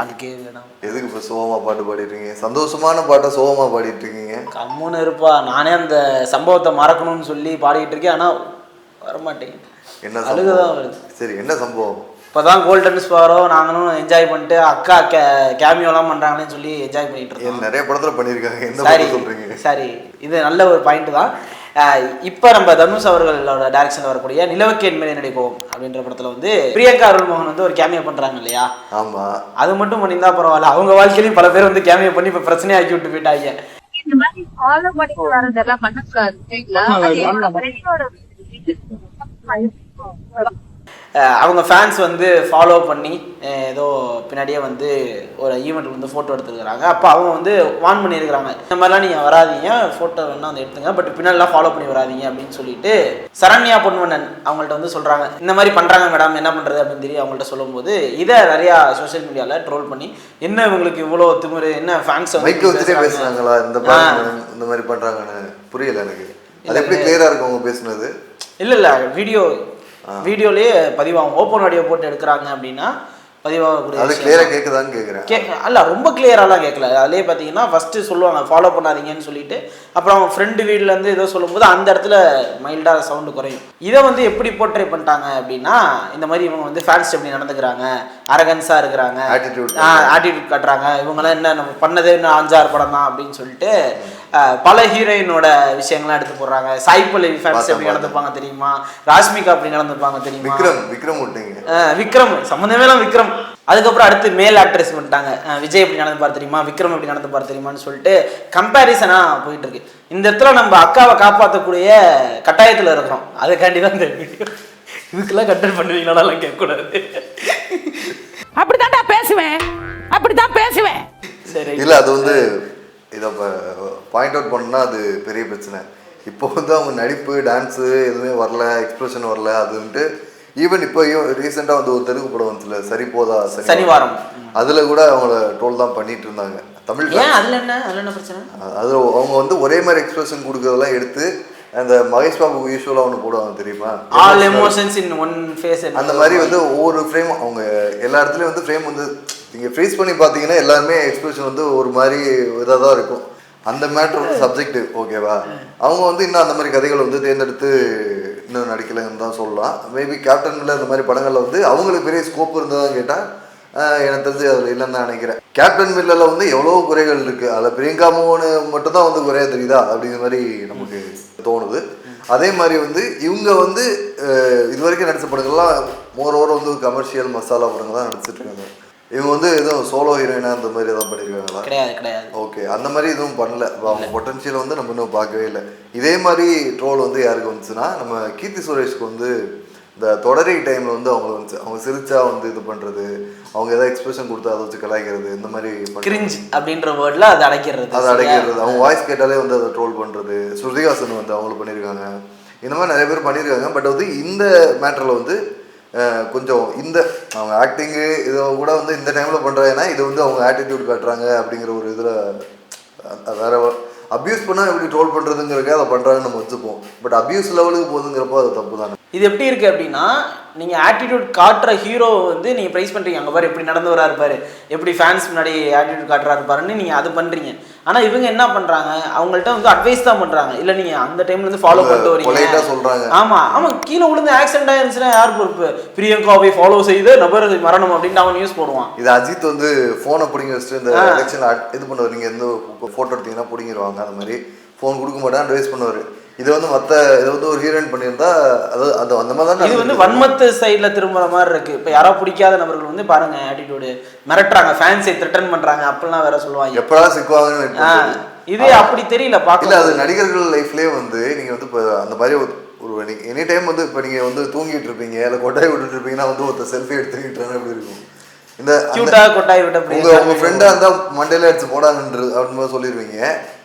அதுக்கே வேணாம் எதுக்கு இப்போ சோகமா பாட்டு பாடிட்டு இருக்கீங்க சந்தோஷமான பாட்டை சோகமா பாடிட்டு இருக்கீங்க கம்முன்னு இருப்பா. நானே அந்த சம்பவத்தை மறக்கணும்னு சொல்லி பாடிக்கிட்டு இருக்கேன் ஆனா வரமாட்டேங்குது என்ன அழுகுதான் வருது. சரி என்ன சம்பவம்? இப்போதான் கோல்டன் ஸ்பாரோ நாங்களும் என்ஜாய் பண்ணிட்டு அக்கா கே கேமியோலாம் பண்றாங்களேன்னு சொல்லி என்ஜாய் பண்ணிட்டு இருக்கோம் நிறைய படத்துல பண்ணியிருக்காங்க. எந்த சரி படம் சொல்றீங்க? சரி. இது நல்ல ஒரு பாயிண்ட் தான். இப்ப நம்ம தனுஷ் அவர்களோட டைரக்ஷன்ல வரக்கூடிய நிலவுக்கு என் மேலே நடிப்போம் அப்படின்ற படத்துல வந்து பிரியங்கா அருள்மோகன் வந்து ஒரு கேமியோ பண்றாங்க இல்லையா? ஆமா. அது மட்டும் பண்ணியிருந்தா பரவாயில்ல. அவங்க வாழ்க்கையிலையும் பல பேர் வந்து கேமியோ பண்ணி இப்ப பிரச்சனையாக்கி விட்டு போயிட்டாங்க. இந்த மாதிரி ஃபாலோ பண்ணிட்டு வரதெல்லாம் பண்ணக்கூடாது அவங்க ஃபேன்ஸ் வந்து ஃபாலோ பண்ணி ஏதோ பின்னாடியே வந்து ஒரு ஈவெண்ட் வந்து ஃபோட்டோ எடுத்துருக்காங்க அப்போ அவங்க வந்து வான் பண்ணியிருக்கிறாங்க. இந்த மாதிரிலாம் நீங்கள் வராதீங்க ஃபோட்டோ வேணா வந்து எடுத்துங்க பட் பின்னாடிலாம் ஃபாலோ பண்ணி வராதீங்க அப்படின்னு சொல்லிட்டு சரண்யா பொன்வண்ணன் அவங்கள்ட்ட வந்து சொல்கிறாங்க இந்த மாதிரி பண்ணுறாங்க மேடம் என்ன பண்ணுறது அப்படின்னு சொல்லி அவங்கள்ட்ட சொல்லும்போது இதை நிறையா சோஷியல் மீடியாவில் ட்ரோல் பண்ணி என்ன இவங்களுக்கு இவ்வளோ திமிரு என்ன ஃபேன்ஸ் வச்சுட்டே பேசுனாங்களா? இந்த இந்த மாதிரி பண்றாங்கன்னு புரியல எனக்கு. அது எப்படி கிளியரா இருக்கும் அவங்க பேசுனது? இல்லை இல்லை வீடியோ வீடியோலேயே பதிவாகும். ஓப்பன் ஆடியோ போட்டு எடுக்கிறாங்க அப்படின்னா பதிவாகக்கூடிய அது விஷயம். கிளியரா கேக்குதான்னு கேக்குறேன். கே அல்ல ரொம்ப கிளியராலாம் கேட்கல அதிலே பார்த்தீங்கன்னா ஃபஸ்ட்டு சொல்லுவாங்க ஃபாலோ பண்ணாதீங்கன்னு சொல்லிட்டு. அப்புறம் அவங்க ஃப்ரெண்டு வீட்டிலேருந்து ஏதோ சொல்லும்போது அந்த இடத்துல மைல்டாக சவுண்டு குறையும். இதை வந்து எப்படி போர்ட்ரே பண்ணிட்டாங்க அப்படின்னா இந்த மாதிரி இவங்க வந்து ஃபேன்ஸ் எப்படி நடந்துக்கிறாங்க அரகன்ஸாக இருக்கிறாங்க Attitude ஆட்டிடியூட் காட்டுறாங்க. இவங்கெல்லாம் என்ன நம்ம பண்ணதே இன்னும் அஞ்சாறு படம் தான் அப்படின்னு சொல்லிட்டு பல ஹீரோயினோட விஷயங்கள்லாம் எடுத்து போடுறாங்க. சாய் பல்லவி ஃபேன்ஸ் எப்படி நடந்துப்பாங்க தெரியுமா? ராஷ்மிகா அப்படி நடந்துப்பாங்க தெரியுமா? விக்ரம் விக்ரம் விக்ரம். சம்மந்தமே எல்லாம் விக்ரம். அதுக்கப்புறம் அடுத்து மேல் ஆக்ட்ரஸ் பண்ணிட்டாங்க விஜய் எப்படி நடந்து பாரு தெரியுமா? விக்ரம் எப்படி நடந்து பாரு தெரியுமான்னு சொல்லிட்டு கம்பேரிசனா போயிட்டு இருக்கு இந்த இடத்துல நம்ம அக்காவை காப்பாற்றக்கூடிய கட்டாயத்துல இருக்கிறோம். அதுக்காண்டி தான் இந்த வீடியோ இதுக்கெல்லாம் கண்டென்ட் பண்ணுவீங்களாலாம் கேட்கக்கூடாது. அப்படித்தான்டா பேசுவேன். அப்படித்தான் பேசுவேன். சரி. இல்ல அது வந்து இதை பாயிண்ட் அவுட் பண்ணா அது பெரிய பிரச்சனை. இப்போ வந்து அவங்க நடிப்பு டான்ஸு எதுவுமே வரல எக்ஸ்பிரஷன் வரல அது வந்துட்டு ஈவன் இப்போ ரீசெண்டாக வந்து ஒரு தெலுங்கு படம் வந்துச்சுல சரி போதா சனிவாரம். அதுல கூட அவங்கள ட்ரோல் தான் பண்ணிட்டு இருந்தாங்க. தமிழ் அதுல என்ன? அதுல என்ன பிரச்சனை? அது அவங்க வந்து ஒரே மாதிரி எக்ஸ்பிரஷன் கொடுக்கறதெல்லாம் எடுத்து அந்த மகேஷ் பாபு யூஸ்வலாக ஒன்று போடுவாங்க தெரியுமா? All emotions in one face அந்த மாதிரி வந்து ஒவ்வொரு ஃப்ரேம் அவங்க எல்லா இடத்துலையும் வந்து ஃப்ரேம் வந்து நீங்கள் ஃப்ரீஸ் பண்ணி பார்த்தீங்கன்னா எல்லாருமே எக்ஸ்பிரஷன் வந்து ஒரு மாதிரி இதாக தான் இருக்கும். அந்த மேட்ரு வந்து சப்ஜெக்டிவ் ஓகேவா அவங்க வந்து இன்னும் அந்த மாதிரி கதைகளை வந்து தேர்ந்தெடுத்து இன்னும் நடிக்கலைன்னு தான் சொல்லலாம். மேபி கேப்டன்ல இந்த மாதிரி படங்களில் வந்து அவங்களுக்கு பெரிய ஸ்கோப் இருந்ததான்னு கேட்டால் எனக்கு தெரிஞ்சு அதில் இல்லைன்னு தான் நினைக்கிறேன். கேப்டன் மில்லில் வந்து எவ்வளோ குறைகள் இருக்குது அதில் பிரியங்கா மோகன் மட்டும்தான் வந்து குறையா தெரியுதா? அப்படிங்கிற மாதிரி நமக்கு தோணுது. அதே மாதிரி வந்து இவங்க வந்து இது வரைக்கும் நடித்த படங்கள்லாம் மோர் ஓவர் வந்து கமர்ஷியல் மசாலா படங்கள் தான் நடிச்சிட்டு இருக்காங்க. இவங்க வந்து எதுவும் சோலோ ஹீரோயினா அந்த மாதிரி எதாவது பண்ணியிருக்காங்களா கிடையாது கிடையாது. ஓகே அந்த மாதிரி எதுவும் பண்ணல. அவங்க பொட்டன்ஷியல் வந்து நம்ம இன்னும் பார்க்கவே இல்லை. இதே மாதிரி ட்ரோல் வந்து யாருக்கு வந்துச்சுன்னா நம்ம கீர்த்தி சுரேஷ்க்கு வந்து இந்த தொடரை டைமில் வந்து அவங்க வந்துச்சு. அவங்க சிரிச்சா வந்து இது பண்ணுறது அவங்க ஏதாவது எக்ஸ்பிரஷன் கொடுத்தா அதை வச்சு கலாய்க்கிறது இந்த மாதிரி. கிரிஞ்ச் அப்படின்ற வேர்ட்ல அது அடைக்கிறது அதை அடைக்கிறது. அவங்க வாய்ஸ் கேட்டாலே வந்து அதை ட்ரோல் பண்ணுறது ஸ்ருதிஹாசன் வந்து அவங்களும் பண்ணியிருக்காங்க இந்த மாதிரி நிறைய பேர் பண்ணியிருக்காங்க பட் வந்து இந்த மேட்டரில் வந்து கொஞ்சம் இந்த அவங்க ஆக்டிங்கு இதை கூட வந்து இந்த டைமில் பண்ணுறாங்கன்னா இது வந்து அவங்க ஆட்டிடியூட் காட்டுறாங்க அப்படிங்கிற ஒரு இதில் வேறு அப்யூஸ் பண்ணால் எப்படி ட்ரோல் பண்ணுறதுங்கிறக்க அதை பண்ணுறாங்கன்னு நம்ம வச்சுப்போம். பட் அப்யூஸ் லெவலுக்கு போகுதுங்கிறப்போ அது தப்பு தானே இது எப்படி இருக்குது அப்படின்னா நீங்க ஆட்டிடியூட் காட்டுற ஹீரோ வந்து நீங்க பிரைஸ் பண்றீங்க. அங்க பாரு எப்படி நடந்து வரா இருப்பாரு எப்படி ஃபேன்ஸ் முன்னாடி ஆட்டிடியூட் காட்டுறாரு பாருன்னு நீங்க அது பண்றீங்க. ஆனா இவங்க என்ன பண்றாங்க? அவங்கள்ட்ட வந்து அட்வைஸ் தான் பண்றாங்க. இல்ல நீங்க அந்த டைம்ல இருந்து ஃபாலோ பண்ணிட்டு வரீங்க. சொல்கிறாங்க ஆமா ஆமா கீழே விழுந்து ஆக்சிடென்ட் ஆயிருந்துச்சுன்னா யார் பொறுப்பு? பிரியங்காவை ஃபாலோ செய்து நபர் மரணம் அப்படின்னு அவன் நியூஸ் போடுவான். இது அஜித் வந்து ஃபோனை பிடிங்கி வச்சுட்டு இந்த எலெக்ஷனில் இது பண்ணுவார். நீங்கள் எந்த ஃபோட்டோ எடுத்தீங்கன்னா பிடிங்கிருவாங்க. அந்த மாதிரி ஃபோன் கொடுக்க மாட்டேன் அட்வைஸ் பண்ணுவார். இது வந்து மற்ற இது வந்து ஒரு ஹீரோயின் பண்ணியிருந்தா அது அது அந்த மாதிரி தான் இது வந்து. வன்மத்து சைடுல திரும்புற மாதிரி இருக்கு. இப்ப யாரோ பிடிக்காத நபர்கள் வந்து பாருங்க ஆட்டிடியூடு மிரட்டுறாங்க ஃபேன்ஸை த்ரெட்டன் பண்றாங்க அப்படிலாம் வேற சொல்லுவாங்க. எப்படா சிக்குவாங்கன்னு. இது அப்படி தெரியல இல்ல பார்க்கல அது நடிகர்கள் லைஃப்லயே வந்து நீங்க வந்து இப்போ அந்த மாதிரி ஒரு ஒரு எனி டைம் வந்து இப்போ நீங்க வந்து தூங்கிட்டு இருப்பீங்க இல்லை கொட்டாய் விட்டுட்டு இருப்பீங்கன்னா வந்து ஒருத்தர் செல்ஃபி எடுத்துக்கிட்டாங்க எப்படி இருக்கும்? இந்த கியூட்டா கொட்டாய் விட்ட உங்க உங்க ஃப்ரெண்டா இருந்தா மண்டையில அடிச்சு போடாங்கன்றது அப்படின்னு சொல்லிடுவீங்க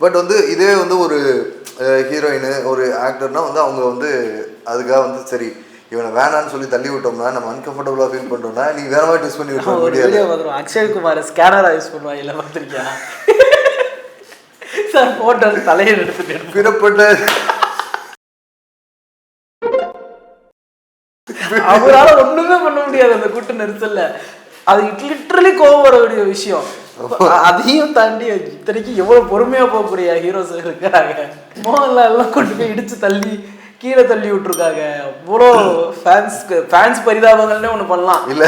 பட் வந்து இதே வந்து ஒரு ஹீரோயின் ஒரு ஆக்டர்னா வந்து அவங்க வந்து அதுக்காக வந்து சரி இவனை வேணான்னு சொல்லி தள்ளி விட்டோம்னா நம்ம அன்கம்ஃபர்டபுளா ஃபீல் பண்றோம்னா நீ வேற மாதிரி ட்விஸ்ட் பண்ணி விட்டுருவோம் ஒரு வீடியோ அக்ஷய் குமார் ஸ்கேனரா யூஸ் பண்ணுவாங்க இல்லை பார்த்துருக்கியா? சார் போட்டோ தலையில் எடுத்துட்டு. பிறப்பட்ட அவரால ஒண்ணுமே பண்ண முடியாது அந்த கூட்ட நெரிசல்ல. அது லிட்ரலி கோவம் வரக்கூடிய விஷயம். அதையும் தாண்டி இத்தனைக்கு எவ்வளவு பொறுமையா போகக்கூடிய ஹீரோஸ் இருக்காங்க. மோகன்லால் எல்லாம் கொண்டு போய் இடிச்சு தள்ளி கீழே தள்ளி விட்டுருக்காங்க. அவ்வளோ ஃபேன்ஸ்க்கு ஃபேன்ஸ் பரிதாபங்கள்னே ஒன்று பண்ணலாம். இல்ல.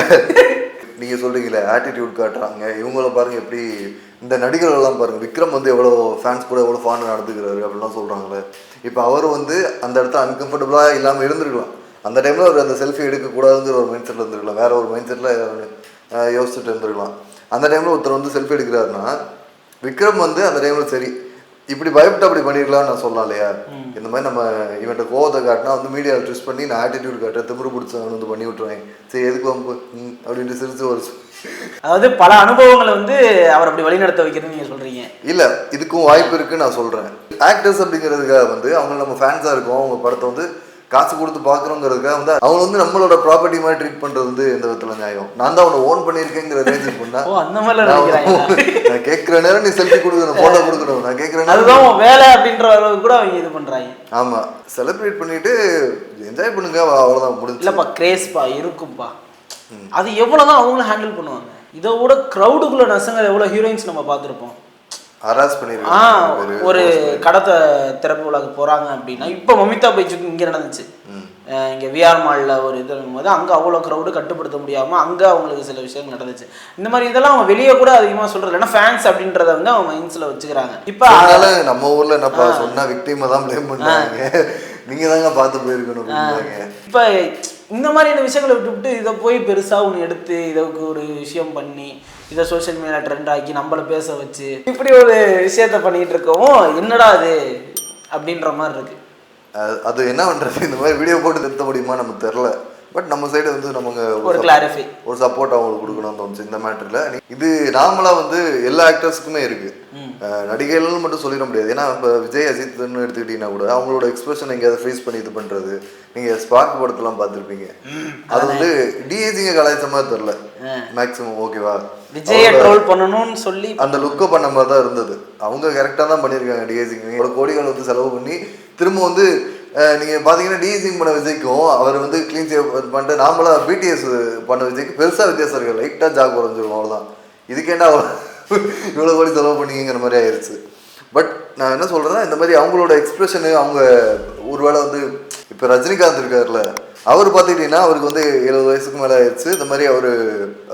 நீங்க சொல்றீங்களே ஆட்டிடியூட் காட்டுறாங்க. இவங்கள பாருங்க எப்படி இந்த நடிகர்கள் எல்லாம் பாருங்க விக்ரம் வந்து எவ்வளோ ஃபேன்ஸ் கூட எவ்வளோ ஃபான் நடந்துக்கிறாரு அப்படிலாம் சொல்றாங்களே இப்போ அவரும் வந்து அந்த இடத்துல அன்கம்ஃபர்டபுளா இல்லாம இருந்திருக்கலாம். அந்த டைம்ல அவர் அந்த செல்ஃபி எடுக்கக்கூடாதுங்கிற ஒரு மைண்ட் செட்ல இருந்திருக்கலாம். வேற ஒரு மைண்ட் செட்ல யோசிச்சுட்டு இருந்திருக்கலாம். அந்த டைம்ல ஒருத்தர் வந்து செல்ஃபி எடுக்கிறாருன்னா விக்ரம் வந்து அந்த டைம்ல சரி இப்படி பயப்பட்டு அப்படி பண்ணிருக்கலாம்னு நான் சொல்லலாம் இல்லையா? இந்த மாதிரி நம்ம இவன்ட்ட கோவத்தை காட்டினா வந்து மீடியாவில் ட்விஸ்ட் பண்ணி நான் ஆட்டிடியூட் காட்டுறேன் திமிரு பிடிச்சவன் வந்து பண்ணி விட்டுருவேன். சரி எதுக்கு வம்பு? அப்படின்ட்டு சிரிச்சு ஒரு அதாவது பல அனுபவங்களை வந்து அவர் அப்படி வழிநடத்த வைக்கிறதுன்னு நீங்க சொல்றீங்க. இல்ல இதுக்கும் வாய்ப்பு இருக்குன்னு நான் சொல்றேன். ஆக்டர்ஸ் அப்படிங்கிறதுக்காக வந்து அவங்க நம்ம ஃபேன்ஸா இருக்கோம். அவங்க படத்தை வந்து காசு கொடுத்து பார்க்குறோங்கிறதுக்காக வந்து அவங்க வந்து நம்மளோட ப்ராப்பர்ட்டி மாதிரி ட்ரீட் பண்றது வந்து எந்த விதத்துல நியாயம்? நான் தான் அவனை ஓன் பண்ணியிருக்கேங்கிற ரேஞ்சுக்கு பண்ணா அந்த நினைக்கிறாங்க. நான் கேட்குற நேரம் நீ செல்ஃபி கொடுக்கணும் போட்டோ கொடுக்கணும். நான் கேட்குற நேரம் வேலை அப்படின்ற அளவுக்கு கூட அவங்க இது பண்றாங்க. ஆமா. செலிப்ரேட் பண்ணிட்டு என்ஜாய் பண்ணுங்க அவ்வளவுதான் முடிஞ்சு இல்லப்பா கிரேஸ்பா இருக்கும்பா. அது எவ்வளவுதான் அவங்களும் ஹேண்டில் பண்ணுவாங்க. இதை விட க்ரௌடுக்குள்ள நசங்க எவ்வளவு ஹீரோயின்ஸ் நம்ம பார்த்துருப்போம். ஹராஸ் ஆ பண்ணிருக்கேன் ஒரு கடத்தை திறப்பு விழாக்கு போறாங்க அப்படின்னா இப்போ மமிதா பைச்சுக்கு இங்க நடந்துச்சு. இங்க விஆர் மால்ல ஒரு இது போது அங்க அவ்வளோ க்ரௌடு கட்டுப்படுத்த முடியாம அங்க அவங்களுக்கு சில விஷயம் நடந்துச்சு. இந்த மாதிரி இதெல்லாம் அவங்க வெளியே கூட அதிகமா சொல்றது ஏன்னா ஃபேன்ஸ் அப்படின்றத வந்து அவங்க மைண்ட்ஸ்ல வச்சுக்கிறாங்க. இப்போ அதனால நம்ம ஊர்ல என்னப்பா சொன்னா விக்டிமை தான் ப்ளேம் பண்ணாங்க நீங்க தாங்க பார்த்து போயிருக்கணும் இப்போ இந்த மாதிரியான விஷயங்களை விட்டுவிட்டு இதை போய் பெருசாக ஒன்று எடுத்து இதுக்கு ஒரு விஷயம் பண்ணி இதை சோஷியல் மீடியா ட்ரெண்ட் ஆக்கி நம்மளை பேச வச்சு இப்படி ஒரு விஷயத்த பண்ணிட்டு இருக்கவும் என்னடா அது அப்படின்ற மாதிரி இருக்கு. அது- என்ன பண்றது? இந்த மாதிரி வீடியோ போட்டு நிறுத்த முடியுமா நமக்கு தெரில பட் நம்ம சைடு வந்து நமக்கு ஒரு கிளாரிஃபை ஒரு சப்போர்ட் அவங்களுக்கு கொடுக்கணும்னு தோணுச்சு இந்த மேட்டர்ல இது நார்மலா வந்து எல்லா ஆக்டர்ஸ்க்குமே இருக்கு. அஹ் நடிகைகள்னு மட்டும் சொல்லிட முடியாது. ஏன்னா இப்போ விஜய் அஜித்னு எடுத்துக்கிட்டீங்கன்னா கூட அவங்களோட எக்ஸ்பிரஷன் எங்கேயாவது ஃபேஸ் பண்ணி இது பண்றது. நீங்க ஸ்பார்க் படத்தெல்லாம் பார்த்துருப்பீங்க. அது வந்து டிஏஜிங்க கலாய்ச்ச மாதிரி தெரில மேக்ஸிமம் ஓகேவா விஜயை ட்ரோல் பண்ணணும்னு சொல்லி அந்த லுக்கை பண்ண மாதிரி தான் இருந்தது. அவங்க கரெக்டாக தான் பண்ணியிருக்காங்க டிஏசிங் இவ்வளோ கோடிகள் வந்து செலவு பண்ணி திரும்ப வந்து அஹ், நீங்க பாத்தீங்கன்னா டிஏசிங் பண்ண விஜய்க்கும் அவர் வந்து க்ளீன் சேவ் பண்ணிட்டு நாமளா பிடிஎஸ் பண்ண விஜய்க்கு பெருசா வித்தியாசம் இருக்கு. லைட்டா ஜாக் குறைஞ்சிரும் அவ்வளோதான் இதுக்கேண்டா இவ்வளோ கோடி செலவு பண்ணீங்கிற மாதிரி ஆயிடுச்சு பட் நான் என்ன சொல்றேன்னா இந்த மாதிரி அவங்களோட எக்ஸ்பிரஷனு அவங்க ஒருவேளை வந்து இப்போ ரஜினிகாந்த் இருக்காருல்ல அவர் பார்த்துக்கிட்டீங்கன்னா அவருக்கு வந்து எழுபது வயசுக்கு மேலே ஆயிடுச்சு இந்த மாதிரி அவர்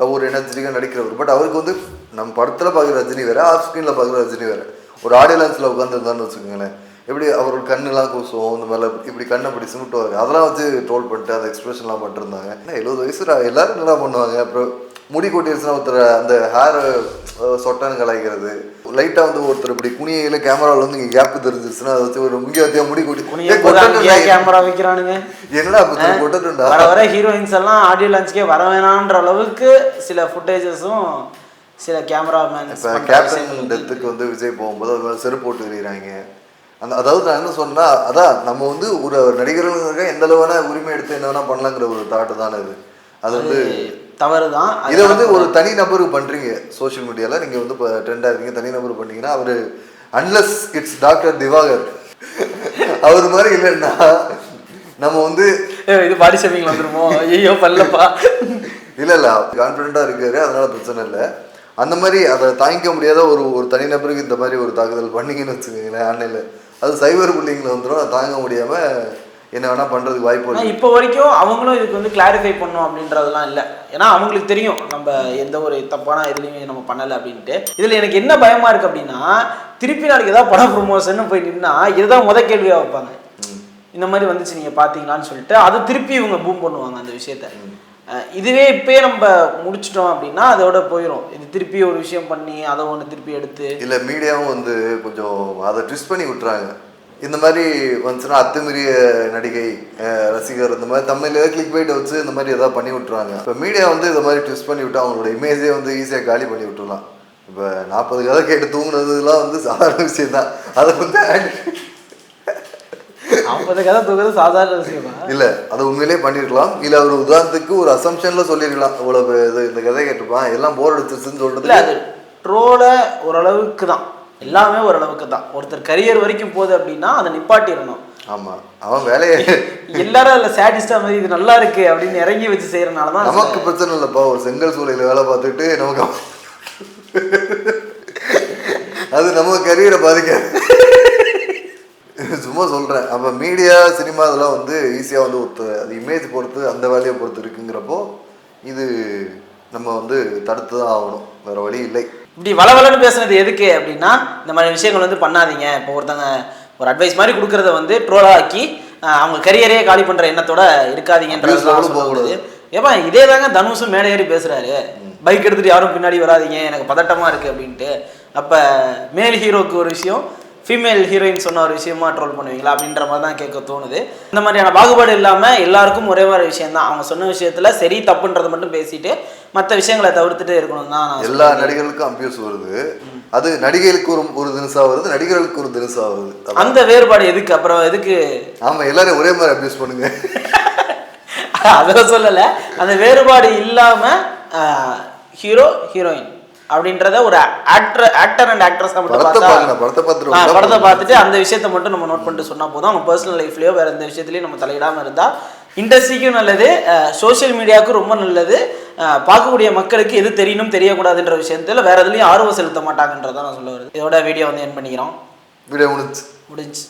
ஒரு எனர்ஜெட்டிக்காக நடிக்கிறவர். பட் அவருக்கு வந்து நம்ம படத்தில் பார்க்குற ரஜினி வேறு ஆஃப் ஸ்க்ரீனில் பார்க்குற ரஜினி வேறு. ஒரு ஆடியோ உட்காந்துருந்தான்னு வச்சுக்கோங்களேன். எப்படி அவரோட கண்ணெலாம் கூசும் இந்த மாதிரிலாம் இப்படி கண்ணை இப்படி சிமிட்டுவாங்க. அதெல்லாம் வச்சு ட்ரோல் பண்ணிட்டு அந்த எக்ஸ்பிரஷன்லாம் பண்ணிருந்தாங்க ஏன்னா எழுபது வயசு ரா- எல்லாரும் நல்லா பண்ணுவாங்க? அப்புறம் முடி கொட்டிடுச்சுன்னா ஒருத்தர் அந்த ஹேர் சொட்டான்னு கலாய்க்கிறது. லைட்டாக வந்து ஒருத்தர் இப்படி குனியில கேமராவில் வந்து இங்கே கேப் தெரிஞ்சிருச்சுன்னா அதை வச்சு ஒரு முக்கிய முடி கொட்டி கேமரா வைக்கிறானுங்க. என்னடா அப்படி கொட்டட்டும்டா? வர வர ஹீரோயின்ஸ் எல்லாம் ஆடியோ லான்ச்சுக்கே வர வேணான்ற அளவுக்கு சில ஃபுட்டேஜஸும் சில கேமராமேன் கேப்டன் டெத்துக்கு வந்து விஜய் போகும்போது அது மாதிரி செருப்பு போட்டு எறிகிறாங்க. அந்த அதாவது நான் என்ன சொன்னா அதான் நம்ம வந்து ஒரு நடிகர்களுக்காக எந்த அளவு உரிமை எடுத்து என்ன வேணா பண்ணலாங்கிற ஒரு தாட்டு தானே இது அது வந்து தவறு தான் இதை வந்து ஒரு தனி நபருக்கு பண்றீங்க சோஷியல் மீடியால நீங்க வந்து இப்போ ட்ரெண்டாக இருக்கீங்க தனி நபர் பண்ணீங்கன்னா அவரு அன்லஸ் இட்ஸ் டாக்டர் திவாகர். அவர் மாதிரி இல்லைன்னா நம்ம வந்து இது பாடி ஷேமிங் வந்துருமோ? ஐயோ பல்லப்பா. இல்ல இல்ல. கான்ஃபிடென்ட்டா இருக்காரு அதனால பிரச்சனை இல்லை. அந்த மாதிரி அதை தாங்கிக்க முடியாத ஒரு ஒரு தனிநபருக்கு இந்த மாதிரி ஒரு தாக்குதல் பண்ணீங்கன்னு வச்சுக்கோங்களேன் ஆன்லைனில். அது சைபர் புல்லிங்கில் வந்துடும் அதை தாங்க முடியாம என்ன வேணா பண்றதுக்கு வாய்ப்பு இப்போ வரைக்கும் அவங்களும் இதுக்கு வந்து கிளாரிஃபை பண்ணும் அப்படின்றதெல்லாம் இல்லை. ஏன்னா அவங்களுக்கு தெரியும் நம்ம எந்த ஒரு தப்பான இதுலையுமே நம்ம பண்ணலை அப்படின்ட்டு. இதில் எனக்கு என்ன பயமாக இருக்குது அப்படின்னா திருப்பி நாளைக்கு ஏதாவது படம் ப்ரொமோஷன் போய் நின்னா இதுதான் முத கேள்வியாக வைப்பாங்க. இந்த மாதிரி வந்துச்சு நீங்கள் பார்த்தீங்களான்னு சொல்லிட்டு அதை திருப்பி இவங்க பூம் பண்ணுவாங்க அந்த விஷயத்த. இதுவே இப்பயே நம்ம முடிச்சிட்டோம் அப்படின்னா அதோட போயிடும் இது திருப்பி ஒரு விஷயம் பண்ணி அதை ஒன்று திருப்பி எடுத்து. இல்லை மீடியாவும் வந்து கொஞ்சம் அதை ட்விஸ்ட் பண்ணி விட்டுறாங்க. இந்த மாதிரி வந்துச்சுன்னா அத்துமீறிய நடிகை ரசிகர் இந்த மாதிரி தமிழ்ல கிளிக் பைட் வச்சு இந்த மாதிரி ஏதாவது பண்ணி விட்டுறாங்க இப்போ மீடியா வந்து இந்த மாதிரி ட்விஸ்ட் பண்ணி விட்டு அவங்களோட இமேஜே வந்து ஈஸியாக காலி பண்ணி விட்டுறலாம் இப்போ நாற்பது கதை கேட்டு தூங்குனதுலாம் வந்து சாதாரண விஷயம் தான். அதை வந்து ஐம்பது கதை சாதாரண விஷயமா? இல்ல அதை உண்மையிலேயே பண்ணிருக்கலாம். இல்ல ஒரு உதாரணத்துக்கு ஒரு அசம்ஷன்ல சொல்லிருக்கலாம். இவ்வளவு இது இந்த கதை கேட்டிருப்பான் எல்லாம் போர் அடிச்சிருச்சுன்னு இல்ல சொல்றது அது ட்ரோலை ஓரளவுக்கு தான் எல்லாமே ஓரளவுக்கு தான். ஒருத்தர் கரியர் வரைக்கும் போகுது அப்படின்னா அதை நிப்பாட்டிடணும். ஆமா அவன் வேலையை எல்லாரும் அதுல சேடிஸ்டா மாதிரி இது நல்லா இருக்கு அப்படின்னு இறங்கி வச்சு செய்யறதுனால தான் நமக்கு பிரச்சனை இல்லைப்பா. ஒரு செங்கல் சூளையில் வேலை பார்த்துட்டு நமக்கு அது நம்ம கரியரை பாதிக்காது. சும்மா சொல்கிறேன் அப்போ மீடியா சினிமா இதெல்லாம் வந்து ஈஸியாக வந்து ஒருத்த அது இமேஜ் பொறுத்து அந்த வேலையை பொறுத்து இருக்குங்கிறப்போ இது நம்ம வந்து தடுத்து தான் ஆகணும். வேற வழி இல்லை. இப்படி வளவலன்னு பேசுனது எதுக்கு அப்படின்னா இந்த மாதிரி விஷயங்கள் வந்து பண்ணாதீங்க. இப்போ ஒருத்தங்க ஒரு அட்வைஸ் மாதிரி கொடுக்கறத வந்து ட்ரோலா ஆக்கி அவங்க கரியரே காலி பண்ற எண்ணத்தோட இருக்காதீங்கன்றது ஏப்பா இதே தாங்க தனுஷும் மேடை ஏறி பேசுறாரு. பைக் எடுத்துட்டு யாரும் பின்னாடி வராதீங்க எனக்கு பதட்டமா இருக்கு அப்படின்ட்டு. அப்ப மேல் ஹீரோக்கு ஒரு விஷயம் ஃபீமேல் ஹீரோயின் சொன்ன ஒரு விஷயமா ட்ரோல் பண்ணுவீங்களா அப்படின்ற மாதிரி தான் கேட்க தோணுது. இந்த மாதிரியான பாகுபாடு இல்லாம எல்லாருக்கும் ஒரே மாதிரி விஷயம் தான். அவங்க சொன்ன விஷயத்துல சரி தப்புன்றதை மட்டும் பேசிட்டு மற்ற விஷயங்களை தவிர்த்துட்டு இருக்கணும் தான் எல்லா நடிகர்களுக்கும் அபியூஸ் வருது. அது நடிகைகளுக்கு ஒரு ஒரு தினசா வருது நடிகர்களுக்கு ஒரு தினசா வருது. அந்த வேறுபாடு எதுக்கு? அப்புறம் எதுக்கு? ஆமா எல்லாரும் ஒரே மாதிரி அபியூஸ் பண்ணுங்க. அதை சொல்லல. அந்த வேறுபாடு இல்லாம ஹீரோ ஹீரோயின் அப்படின்றத ஒரு ஆக்டர் ஆக்டர் அண்ட் ஆக்ட்ரஸா மட்டும் படத்தை பார்த்தா படத்தை பார்த்துட்டு அந்த விஷயத்தை மட்டும் நம்ம நோட் பண்ணிட்டு சொன்னா போதும். அவங்க பர்சனல் லைஃப்லயோ வேற எந்த விஷயத்துலயும் நம்ம தலையிடாம இருந்தா இண்டஸ்ட்ரிக்கும் நல்லது சோஷியல் மீடியாவுக்கும் ரொம்ப நல்லது. பார்க்கக்கூடிய மக்களுக்கு எது தெரியணும் தெரியக்கூடாதுன்ற விஷயத்துல வேற எதுலயும் ஆர்வம் செலுத்த மாட்டாங்கன்றதான் நான் சொல்ல வருது. இதோட வீடியோ வந்து என் பண்ணிக்கிறோம். வீடியோ முடிச்சு முடிஞ்சு